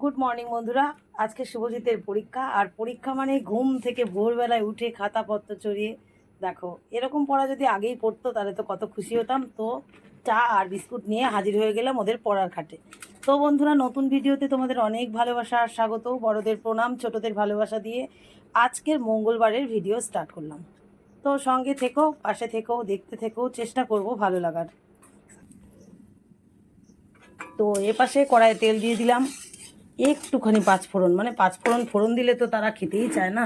Good morning বন্ধুরা। আজকে শুভজিতের পরীক্ষা, আর পরীক্ষা মানে ঘুম থেকে ভোরবেলায় উঠে খাতাপত্র চড়িয়ে। দেখো, এরকম পড়া যদি আগেই পড়তো, তাহলে তো কত খুশি হতাম। তো চা আর বিস্কুট নিয়ে হাজির হয়ে গেলাম ওদের পড়ার খাটে। তো বন্ধুরা, নতুন ভিডিওতে তোমাদের অনেক ভালোবাসা আর স্বাগত। বড়দের প্রণাম, ছোটদের ভালোবাসা দিয়ে আজকের মঙ্গলবারের ভিডিও স্টার্ট করলাম। তো সঙ্গে থেকো, পাশে থেকো, দেখতে থেকো, চেষ্টা করব ভালো লাগার। তো এ পাশে কড়াইয়ে তেল দিয়ে দিলাম। একটুখানি পাঁচফোড়ন মানে পাঁচফোড়ন ফোড়ন দিলে তো তারা খেতেই চায় না।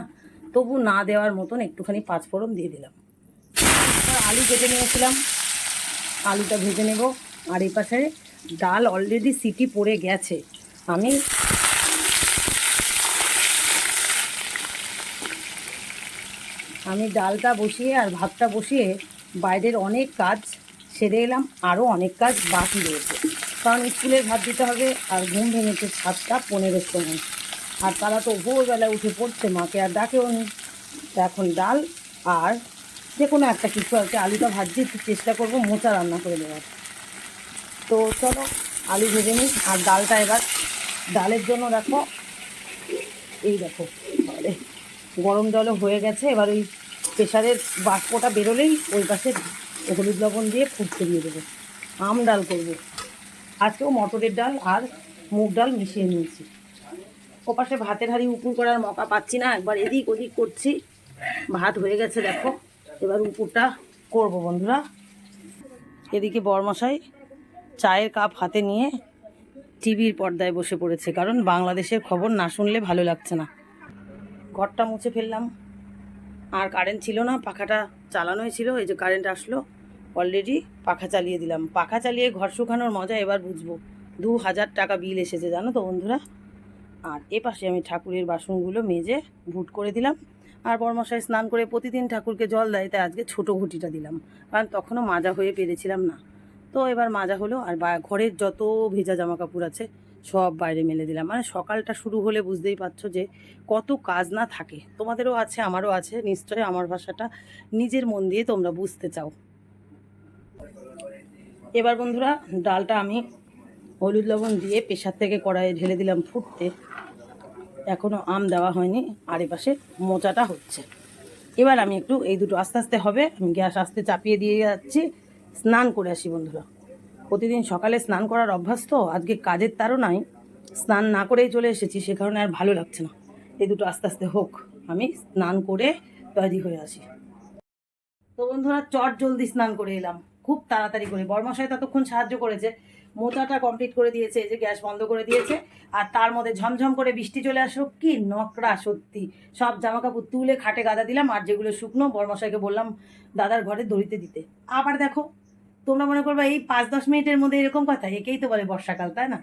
তবু না দেওয়ার মতন একটুখানি পাঁচফোড়ন দিয়ে দিলাম। আলু কেটে নিয়েছিলাম। আলুটা ভেজে নেব। আর এই পাশে ডাল অলরেডি সিটি পড়ে গেছে। আমি আমি ডালটা বসিয়ে আর ভাতটা বসিয়ে বাইরের অনেক কাজ সেরে এলাম। আরও অনেক কাজ বাকি রয়েছে। কারণ স্কুলের ভাত দিতে হবে আর ঘুম ভেঙেছে সাতটা পনেরোর সময়। আর তারা তো ভোরবেলায় উঠে পড়ছে, মাকে আর ডাকেও নি। এখন ডাল আর যে কোনো একটা কিছু আর কি, আলুটা ভাজতে একটু চেষ্টা করব মোচা রান্না করে দেওয়ার। তো চলো, আলু ভেজে নিই। আর ডালটা এবার, ডালের জন্য দেখো, এই দেখো গরম জলও হয়ে গেছে। এবার ওই প্রেশারের বাষ্পটা বেরোলেই ওই পাশে হলুদ লবণ দিয়ে ফুটতে দিয়ে দেবো। আম ডাল করব। আজকেও মটরের ডাল আর মুগ ডাল মিশিয়ে নিয়েছি। ওপাশে ভাতের হাড়ি উপুর করার মকা পাচ্ছি না, একবার এদিক ওদিক করছি। ভাত হয়ে গেছে, দেখো। এবার উপুরটা করব বন্ধুরা। এদিকে বরমশাই চায়ের কাপ হাতে নিয়ে টিভির পর্দায় বসে পড়েছে, কারণ বাংলাদেশের খবর না শুনলে ভালো লাগছে না। ঘরটা মুছে ফেললাম। আর কারেন্ট ছিল না, পাখাটা চালানোই ছিল, এই যে কারেন্ট আসলো। অলরেডি পাখা চালিয়ে দিলাম। পাখা চালিয়ে ঘর শুকানোর মজা এবার বুঝব। দু হাজার টাকা বিল এসেছে, জানো তো বন্ধুরা? আর এ পাশে আমি ঠাকুরের বাসনগুলো মেজে ভুট করে দিলাম। আর বর্মশাই স্নান করে প্রতিদিন ঠাকুরকে জল দেয়, তাই আজকে ছোটো ঘুটিটা দিলাম। কারণ তখনও মাজা হয়ে পেরেছিলাম না। তো এবার মাজা হলো, আর ঘরের যত ভেজা জামা কাপড় আছে, সব বাইরে মেলে দিলাম। মানে সকালটা শুরু হলে বুঝতেই পারছ যে কত কাজ না থাকে। তোমাদেরও আছে, আমারও আছে, নিশ্চয়ই আমার ভাষাটা নিজের মন দিয়ে তোমরা বুঝতে চাও। এবার বন্ধুরা, ডালটা আমি হলুদ লবণ দিয়ে প্রেশার থেকে কড়াইয়ে ঢেলে দিলাম ফুটতে। এখনও আম দেওয়া হয়নি, আর এপাশে মোচাটা হচ্ছে। এবার আমি একটু এই দুটো আস্তে আস্তে হবে, আমি গ্যাস আস্তে চাপিয়ে দিয়ে যাচ্ছি। স্নান করে আসি বন্ধুরা। প্রতিদিন সকালে স্নান করার অভ্যাস তো, আজকে কাজের নাই স্নান না করেই চলে এসেছি, সে কারণে আর ভালো লাগছে না। এই দুটো আস্তে আস্তে হোক, আমি স্নান করে তৈরি হয়ে আসি। তো বন্ধুরা, চট জলদি স্নান করে এলাম। খুব তাড়াতাড়ি করে। বর্মশাই ততক্ষণ সাহায্য করেছে। মোচাটা কমপ্লিট করে দিয়েছে যে গ্যাস বন্ধ করে দিয়েছে। আর তার মধ্যে ঝমঝম করে বৃষ্টি চলে আসলো। কি নকরা সত্যি। সব জামা কাপড় তুলে খাটে গাদা দিলাম, আর যেগুলো শুকনো, বর্মশাইকে বললাম, দাদার ঘরে দড়িতে দিতে। আবার দেখো, তোমরা মনে করবে এই পাঁচ দশ মিনিটের মধ্যে এরকম কথা, একেই তো বলে বর্ষাকাল, তাই না?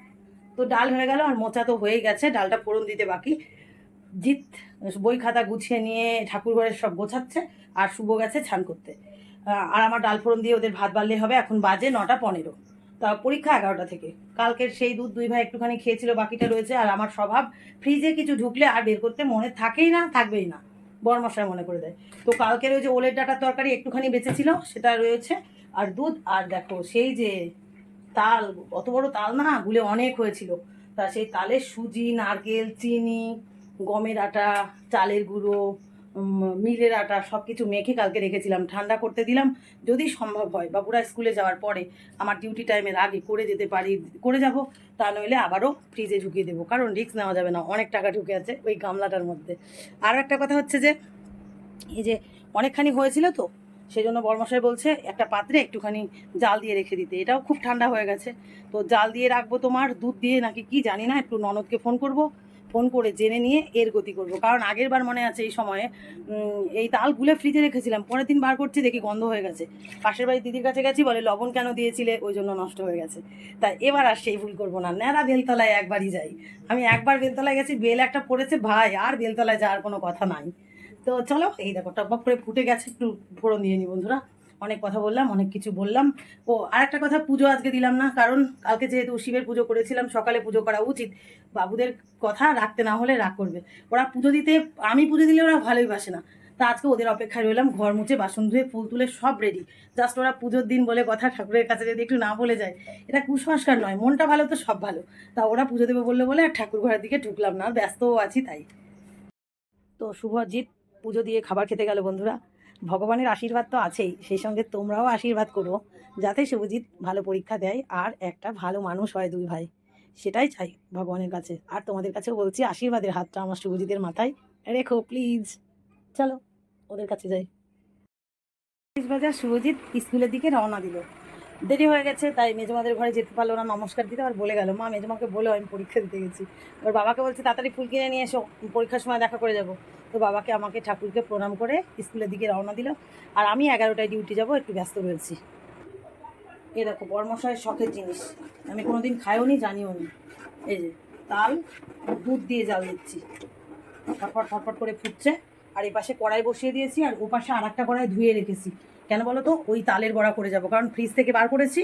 তো ডাল হয়ে গেল, আর মোচা তো হয়ে গেছে, ডালটা ফোড়ন দিতে বাকি। জিৎ, বই খাতা গুছিয়ে নিয়ে ঠাকুর ঘরের সব গোছাচ্ছে, আর শুভ গেছে ছান করতে। আর আমার ডাল ফোড়ন দিয়ে ওদের ভাত বাড়লে হবে। এখন বাজে নটা পনেরো। তা পরীক্ষা এগারোটা থেকে। কালকের সেই দুধ দুই ভাই একটুখানি খেয়েছিল, বাকিটা রয়েছে। আর আমার স্বভাব, ফ্রিজে কিছু ঢুকলে আর বের করতে মনে থাকেই না, থাকবেই না। বরমশাই মনে করে দেয়। তো কালকের ওই যে ওলের ডাটার তরকারি একটুখানি বেঁচেছিল, সেটা রয়েছে। আর দুধ, আর দেখো সেই যে তাল, অত বড় তাল না, গুলে অনেক হয়েছিল। তা সেই তালের সুজি, নারকেল, চিনি, গমের আটা, চালের গুঁড়ো মিলের আটা সব কিছু মেখে কালকে রেখেছিলাম, ঠান্ডা করতে দিলাম, যদি সম্ভব হয়, বাবুরা স্কুলে যাওয়ার পরে আমার ডিউটি টাইমের আগে করে যেতে পারি, করে যাব, তা নইলে আবারও ফ্রিজে ঢুকিয়ে দেবো, কারণ রিস্ক নেওয়া যাবে না, অনেক টাকা ঢুকে আছে ওই গামলাটার মধ্যে। আরও একটা কথা হচ্ছে যে, এই যে অনেকখানি হয়েছিল তো সেই জন্য বর্মশাই বলছে একটা পাত্রে একটুখানি জাল দিয়ে রেখে দিতে, এটাও খুব ঠান্ডা হয়ে গেছে। তো জাল দিয়ে রাখব তোমার, দুধ দিয়ে নাকি কি জানি না, একটু ননদকে ফোন করব ফোন করে জেনে নিয়ে এর গতি করব। কারণ আগের বার মনে আছে এই সময়ে এই তাল গুলে ফ্রিজে রেখেছিলাম, পরের দিন বার করছি, দেখি গন্ধ হয়ে গেছে। পাশের বাড়ি দিদির কাছে গেছি, বলে, লবণ কেন দিয়েছিলে? ওই জন্য নষ্ট হয়ে গেছে। তা এবার আর সেই ভুল করব না। ন্যাড়া বেলতলায় একবারই যাই। আমি একবার বেলতলায় গেছি, বেল একটা পড়েছে, ভাই, আর বেলতলায় যাওয়ার কোনো কথা নাই। তো চলো, এই দেখো টপক করে ফুটে গেছে, একটু ফোড়ন দিয়ে নি বন্ধুরা। অনেক কথা বললাম, অনেক কিছু বললাম। ও আর একটা কথা, পুজো আজকে দিলাম না, কারণ কালকে যেহেতু শিবের পুজো করেছিলাম, সকালে পুজো করা উচিত। বাবুদের কথা রাখতে না হলে রাগ করবে। ওরা পুজো দিতে, আমি পুজো দিলে ওরা ভালোই বাসে না। তা আজকে ওদের অপেক্ষায় রইলাম, ঘর মুছে বাসন ধুয়ে ফুল তুলে সব রেডি জাস্ট ওরা পুজোর দিন বলে কথা, ঠাকুরের কাছে যদি একটু না বলে যায়, এটা কুসংস্কার নয়, মনটা ভালো তো সব ভালো। তা ওরা পুজো দেবে বললে বলে আর ঠাকুর ঘরের দিকে ঢুকলাম না ব্যস্তও আছি তাই। তো শুভজিৎ পুজো দিয়ে খাবার খেতে গেল বন্ধুরা। ভগবানের আশীর্বাদ তো আছেই, সেই সঙ্গে তোমরাও আশীর্বাদ করো, যাতে শুভজিৎ ভালো পরীক্ষা দেয় আর একটা ভালো মানুষ হয় দুই ভাই। সেটাই চাই ভগবানের কাছে। আর তোমাদের কাছেও বলছি, আশীর্বাদের হাতটা আমার শুভজিতের মাথায় রেখো প্লিজ চলো, ওদের কাছে যাই। শুভজিৎ স্কুলের দিকে রওনা দিল। দেরি হয়ে গেছে, তাই মেজমাদের ঘরে যেতে পারল না, নমস্কার দিতে, আর বলে গেল, মা মেজমাকে বলে আমি পরীক্ষা দিতে গেছি। ওর বাবাকে বলছে, তাড়াতাড়ি ফুল কিনে নিয়ে এসো, পরীক্ষার সময় দেখা করে যাব। তো বাবাকে, আমাকে, ঠাকুরকে প্রণাম করে স্কুলের দিকে রওনা দিল, আর আমি এগারোটায় ডিউটি যাব, একটু ব্যস্ত রয়েছি। এ দেখো, বর্মশায়ের শখের জিনিস, আমি কোনোদিন খাইও নি জানিও নি এই যে, তাল, দুধ দিয়ে জাল দিচ্ছি। ফটফট ফটফট করে ফুটছে, আর এই পাশে কড়াই বসিয়ে দিয়েছি, আর ও পাশে আর একটা কড়াই ধুয়ে রেখেছি। কেন বলো তো? ওই তালের বড়া করে যাব। কারণ ফ্রিজ থেকে বার করেছি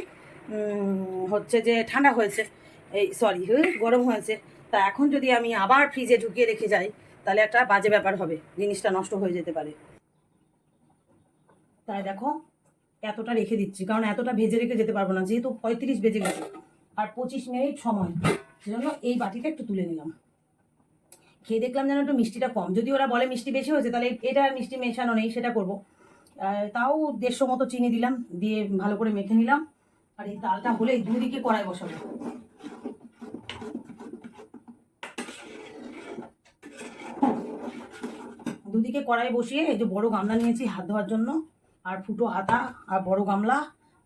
হচ্ছে যে ঠান্ডা হয়েছে। এই সরি গরম হয়েছে। তা এখন যদি আমি আবার ফ্রিজে ঢুকিয়ে রেখে যাই, তাহলে একটা বাজে ব্যাপার হবে। জিনিসটা নষ্ট হয়ে যেতে পারে। তাই দেখো, এতটা রেখে দিচ্ছি। কারণ এতটা ভেজে রেখে যেতে পারব না। যেহেতু পঁয়ত্রিশ বেজে গেছে, আর পঁচিশ মিনিট সময়। সেজন্য এই বাটিটা একটু তুলে নিলাম। খেয়ে দেখলাম যেন একটু মিষ্টিটা কম। যদি ওরা বলে মিষ্টি বেশি হয়েছে, তাহলে এটা মিষ্টি মেশানো নেই, সেটা করব। তাও দেড়শো মতো চিনি দিলাম, দিয়ে ভালো করে মেখে নিলাম। আর এই তালটা হলেই দুদিকে কড়াই বসাবো। দুদিকে কড়াই বসিয়ে এই যে বড় গামলা নিয়েছি হাত ধোয়ার জন্য, আর ফুটো হাতা আর বড় গামলা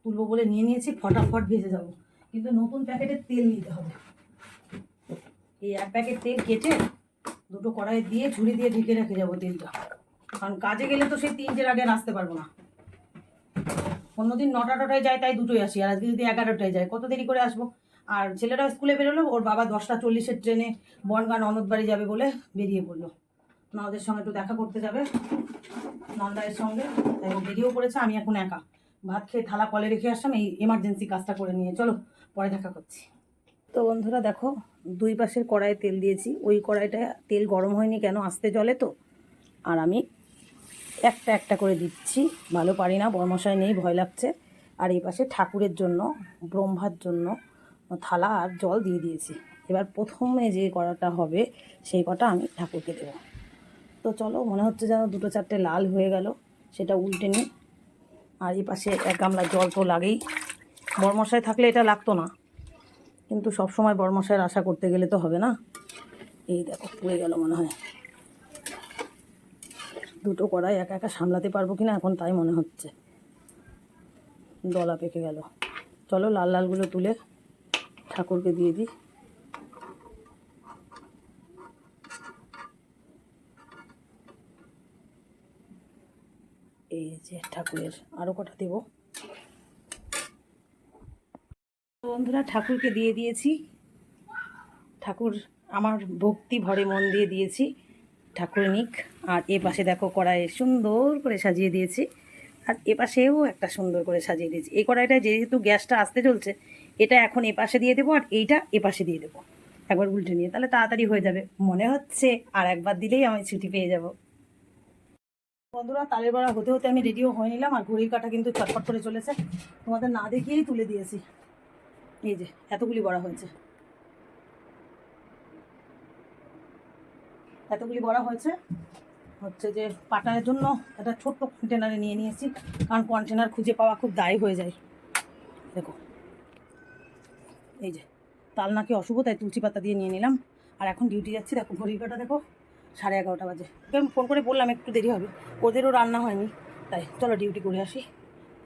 তুলবো বলে নিয়ে নিয়েছি, ফটাফট ভেজে যাব। কিন্তু নতুন প্যাকেটের তেল নিতে হবে। এই এক প্যাকেট তেল কেটে দুটো কড়াই দিয়ে ঝুড়ি দিয়ে ঢেকে রেখে যাব তেলটা। কারণ কাজে গেলে তো সেই তিনটের আগে আসতে পারব না। অন্যদিন নটা টটায় যায়, তাই দুটোই আসি। আর আজকে যদি এগারোটায় যায়, কত দেরি করে আসব? আর ছেলেটা স্কুলে বেরোলো, ওর বাবা দশটা চল্লিশের ট্রেনে বনগাঁ ননদ বাড়ি যাবে বলে বেরিয়ে পড়ল। ননদের সঙ্গে একটু দেখা করতে যাবে নন্দায়ের সঙ্গে। তাই ও বেরিয়েও পড়েছে, আমি এখন একা। ভাত খেয়ে থালা কলে রেখে আসলাম, এই এমার্জেন্সি কাজটা করে নিয়ে। চলো, পরে দেখা করছি। তো বন্ধুরা দেখো, দুই পাশের কড়াইয়ে তেল দিয়েছি। ওই কড়াইটা তেল গরম হয়নি কেন? আস্তে জলে তো। আর আমি একটা একটা করে দিচ্ছি। ভালো পারি না বরমশাই নেই, ভয় লাগছে। আর এই পাশে ঠাকুরের জন্য, ব্রহ্মার জন্য থালা আর জল দিয়ে দিয়েছি। এবার প্রথমে যে কড়াটা হবে, সেই কটা আমি ঠাকুরকে দেবো। তো চলো, মনে হচ্ছে যেন দুটো চারটে লাল হয়ে গেল, সেটা উল্টে নিই। আর এই পাশে এক গামলা জল তো লাগেই। বরমশাই থাকলে এটা লাগতো না। কিন্তু সব সময় বরমশাইয়ের আশা করতে গেলে তো হবে না। এই দেখো, পুড়ে গেল মনে হয়। দুটো কড়াই একা একা সামলাতে পারব কিনা এখন তাই মনে হচ্ছে। দলা পেকে গেল। চলো লাল লালগুলো তুলে ঠাকুরকে দিয়ে দিই। এই যে ঠাকুরের আরও কটা দেব। বন্ধুরা, ঠাকুরকে দিয়ে দিয়েছি। ঠাকুর আমার ভক্তি ভরে মন দিয়ে দিয়েছি। ঠাকুর নিক। আর এ পাশে দেখো কড়াই সুন্দর করে সাজিয়ে দিয়েছি। আর এ পাশেও একটা সুন্দর করে সাজিয়ে দিয়েছি। এই কড়াইটা যেহেতু গ্যাসটা আসতে চলছে, এটা এখন এ পাশে দিয়ে দেবো আর এইটা এ পাশে দিয়ে দেবো। একবার উল্টে নিয়ে, তাহলে তাড়াতাড়ি হয়ে যাবে। মনে হচ্ছে আর একবার দিলেই আমি ছুটি পেয়ে যাব। বন্ধুরা, তালের বড়া হতে হতে আমি রেডিও হয়ে নিলাম আর ঘড়ির কাটা কিন্তু চটপট করে চলেছে। তোমাদের না দেখিয়েই তুলে দিয়েছি। এই যে, এতগুলি বড়া হয়েছে। এতগুলি বড়া হয়েছে। হচ্ছে যে পাটানের জন্য একটা ছোট্ট কন্টেনারে নিয়ে নিয়েছি, কারণ কন্টেনার খুঁজে পাওয়া খুব দায় হয়ে যায়। দেখো। এই যে তাল নাকি অশুভ, তাই তুলসী পাতা দিয়ে নিয়ে নিলাম। আর এখন ডিউটি যাচ্ছি, দেখো ঘড়ির কাটা দেখো, সাড়ে এগারোটা বাজে। ওকে, আমি ফোন করে বললাম, একটু দেরি হবে। ওদেরও রান্না হয়নি। তাই, চলো ডিউটি করে আসি।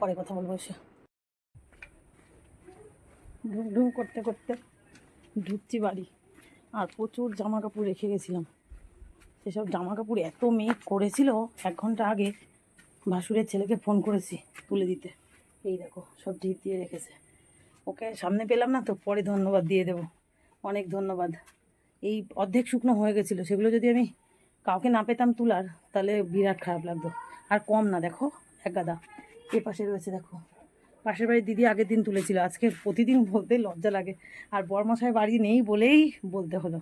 পরে কথা বলব এসে। ঢুক ঢুক করতে করতে ঢুকছি বাড়ি। আর প্রচুর জামা কাপড় রেখে গেছিলাম। সেসব জামা কাপড় এত মেঘ করেছিল, এক ঘণ্টা আগে ভাসুরের ছেলেকে ফোন করেছি তুলে দিতে। এই দেখো, সব জিপ দিয়ে রেখেছে। ওকে সামনে পেলাম না তো, পরে ধন্যবাদ দিয়ে দেবো। অনেক ধন্যবাদ। এই অর্ধেক শুকনো হয়ে গেছিল, সেগুলো যদি আমি কাউকে না পেতাম তুলার, তাহলে বিরাট খারাপ লাগতো। আর কম না, দেখো, এক গাদা। এ পাশে রয়েছে, দেখো। পাশের বাড়ির দিদি আগের দিন তুলেছিল, আজকে প্রতিদিন বলতে লজ্জা লাগে। আর বরমশাই বাড়ি নেই বলেই বলতে হলো।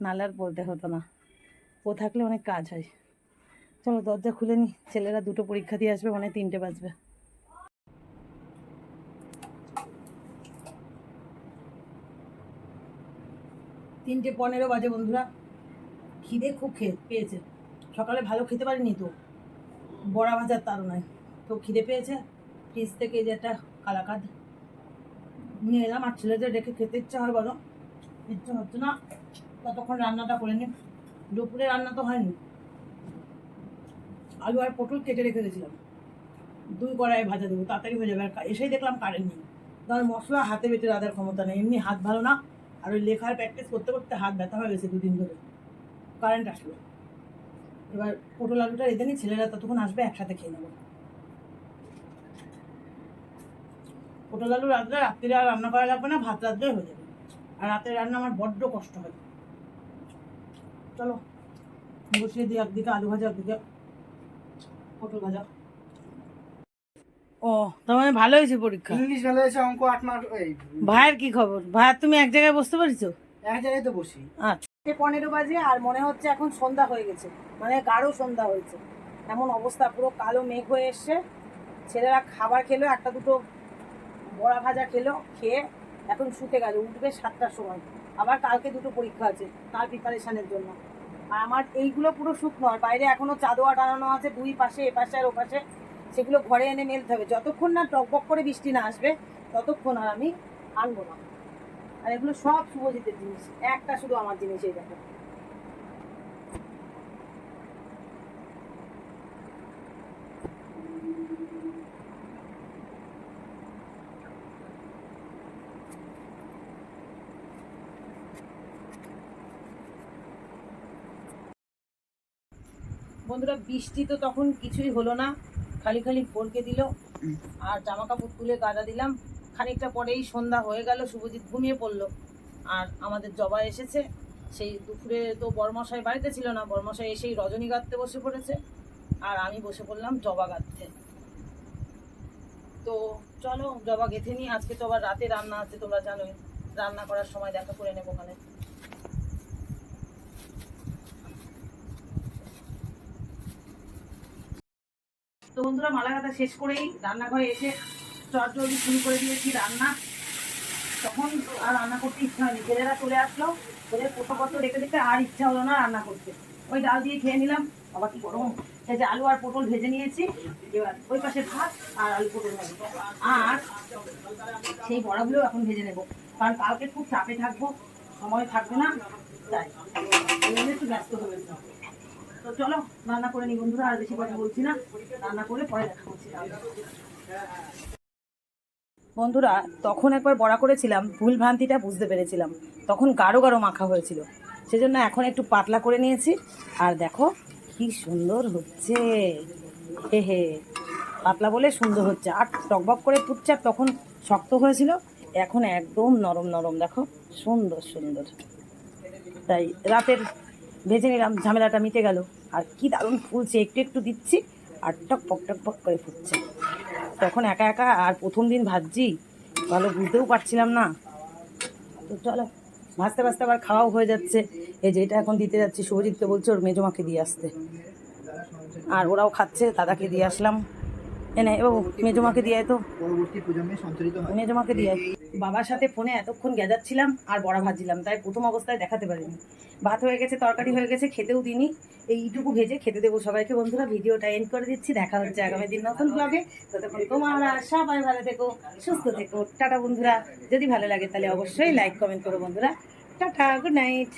নাহলে আর বলতে হতো না। ও থাকলে অনেক কাজ হয়। চলো, দরজা খুলে নি। ছেলেরা দুটো পরীক্ষা দিয়ে আসবে মানে তিনটে বাজবে। তিনটে পনেরো বাজে, বন্ধুরা। খিদে খুব খেয়ে পেয়েছে। সকালে ভালো খেতে পারিনি তো। বড়া ভাজার তারও নয় তো খিদে পেয়েছে। ফ্রিজ থেকে যে একটা কালাকাদ নিয়ে এলাম। আর ছেলেদের রেখে খেতে ইচ্ছা হয় বলো। ইচ্ছা হচ্ছে না। ততক্ষণ রান্নাটা করে নি দুপুরে রান্না তো হয়নি। আলু আর পটল কেটে রেখে দিয়েছিলাম। দুই কড়াই ভাজা দেবো, তাড়াতাড়ি হয়ে যাবে। আর এসেই দেখলাম কারেন্ট নেই। কারণ মশলা হাতে বেটে রাখার ক্ষমতা নেই, এমনি হাত ভালো না। আর ওই লেখার প্র্যাকটিস করতে করতে হাত ব্যথা হয়ে গেছে দুদিন ধরে। কারেন্ট আসলো। এবার পটল আলুটা রেঁধে নিই, ছেলেরা ততক্ষণ আসবে, একসাথে খেয়ে নেব। পটল আলু রাত্রে রাত্রিরে আর রান্না করা লাগবে না, ভাত রাত্রে হয়ে যাবে। আর রাতের রান্না আমার বড্ড কষ্ট হয়। চলো। বসিয়ে দিই একদিকে আলু ভাজা একদিকে পটল ভাজা। ও তার মানে ভালো হয়েছে পরীক্ষা? ইংলিশ ভালো হয়েছে অঙ্ক আট মার্ক এই ভাইয়ের কি খবর? ভাইয়ের তুমি এক জায়গায় বসতে পারছ? এক জায়গায় তো বসি। আচ্ছা। পনেরো বাজে আর মনে হচ্ছে এখন সন্ধ্যা হয়ে গেছে। মানে গাঢ় সন্ধ্যা হয়েছে। এমন অবস্থা পুরো কালো মেঘ হয়ে এসছে। ছেলেরা খাবার খেলো একটা দুটো বড়া ভাজা খেলো খেয়ে এখন শুতে গেল উঠবে সাতটার সময়। আবার কালকে দুটো পরীক্ষা আছে তার প্রিপারেশনের জন্য। আমার এইগুলো পুরো শুকনো, আর বাইরে এখনও চাদোয়া টানানো আছে, দুই পাশে, এ পাশে আর ও পাশে, সেগুলো ঘরে এনে মেলতে হবে। যতক্ষণ না টকবক করে বৃষ্টি না আসবে, ততক্ষণ আর আমি আনব না। আর এগুলো সব শুভজিতের জিনিস, একটা শুধু আমার জিনিস এই দেখো। বন্ধুরা বৃষ্টি তো তখন কিছুই হলো না। খালি খালি ফলকে দিল। আর জামা কাপড় তুলে গাদা দিলাম। খানিকটা পরেই সন্ধ্যা হয়ে গেল শুভজিৎ ঘুমিয়ে পড়ল। আর আমাদের জবা এসেছে। সেই দুপুরে তো বরমশাই বাড়িতে ছিল না। বরমশাই এসেই রজনী গাঁথতে বসে পড়েছে। আর আমি বসে পড়লাম জবা গাঁথতে তো চলো জবা গেঁথে নিই। আজকে তো আবার রাতে রান্না আছে তোমরা জানোই। রান্না করার সময় দেখা করে নেব ওখানে। তো বন্ধুরা, মালা গাঁথা শেষ করেই রান্নাঘরে এসে চটজলদি শুরু করে দিয়েছি রান্না। তখন আর রান্না করতে ইচ্ছা হয়নি। ছেলেরা চলে আসলো। ওদের পোটোপত্র রেখে দেখতে আর ইচ্ছা হলো না রান্না করতে। ওই ডাল দিয়ে খেয়ে নিলাম। আবার কি গরম। সেই যে আলু আর পটল ভেজে নিয়েছি। এবার ওই পাশে ভাত আর আলু পটল ভাজবো আর সেই বড়াগুলো এখন ভেজে নেব। কারণ কালকে খুব চাপে থাকব। সময় থাকবে না। তাই। একটু ব্যস্ত হয়ে গেছি। তো চলো, রান্না করে নি বন্ধুরা, আর বেশি কথা বলছি না। রান্না করে পরে দেখা করছি বন্ধুরা, তখন একবার বড়া করেছিলাম, ভুল ভ্রান্তিটা বুঝতে পেরেছিলাম। তখন গাঢ় গাঢ় মাখা হয়েছিল। সেজন্য এখন একটু পাতলা করে নিয়েছি। আর দেখো, কি সুন্দর হচ্ছে। হে হে। পাতলা বলে সুন্দর হচ্ছে। আর টকবক করে আর তখন শক্ত হয়েছিল। এখন একদম নরম নরম, দেখো। সুন্দর সুন্দর। তাই রাতের ভেজে নিলাম ঝামেলাটা মিটে গেল। আর কি দারুণ ফুলছে একটু একটু দিচ্ছি আর টক পক টক পক করে ফুটছে। তখন একা একা আর প্রথম দিন ভাজছি ভালো বুঝতেও পারছিলাম না। তো চলো ভাজতে ভাজতে আবার খাওয়াও হয়ে যাচ্ছে। এই যে এটা এখন দিতে যাচ্ছি শুভজিৎকে বলছে ওর মেজমাকে দিয়ে আসতে। আর ওরাও খাচ্ছে দাদাকে দিয়ে আসলাম। এনে এ বাবু মেজমাকে দিয়ে তো। মেজমাকে দিয়ে। বাবার সাথে ফোনে এতক্ষণ গেজাচ্ছিলাম আর বড়া ভাজছিলাম, তাই প্রথম অবস্থায় দেখাতে পারিনি। ভাত হয়ে গেছে, তরকারি হয়ে গেছে, খেতেও দিইনি। এইটুকু ভেজে খেতে দেবো সবাইকে বন্ধুরা, ভিডিওটা এন্ড করে দিচ্ছি, দেখা হচ্ছে আগামী দিন নতুন ব্লগে ততক্ষণ তোমরা সবাই ভালো থেকো, সুস্থ থেকো। টাটা বন্ধুরা, যদি ভালো লাগে তাহলে অবশ্যই লাইক কমেন্ট করো বন্ধুরা। Tata good night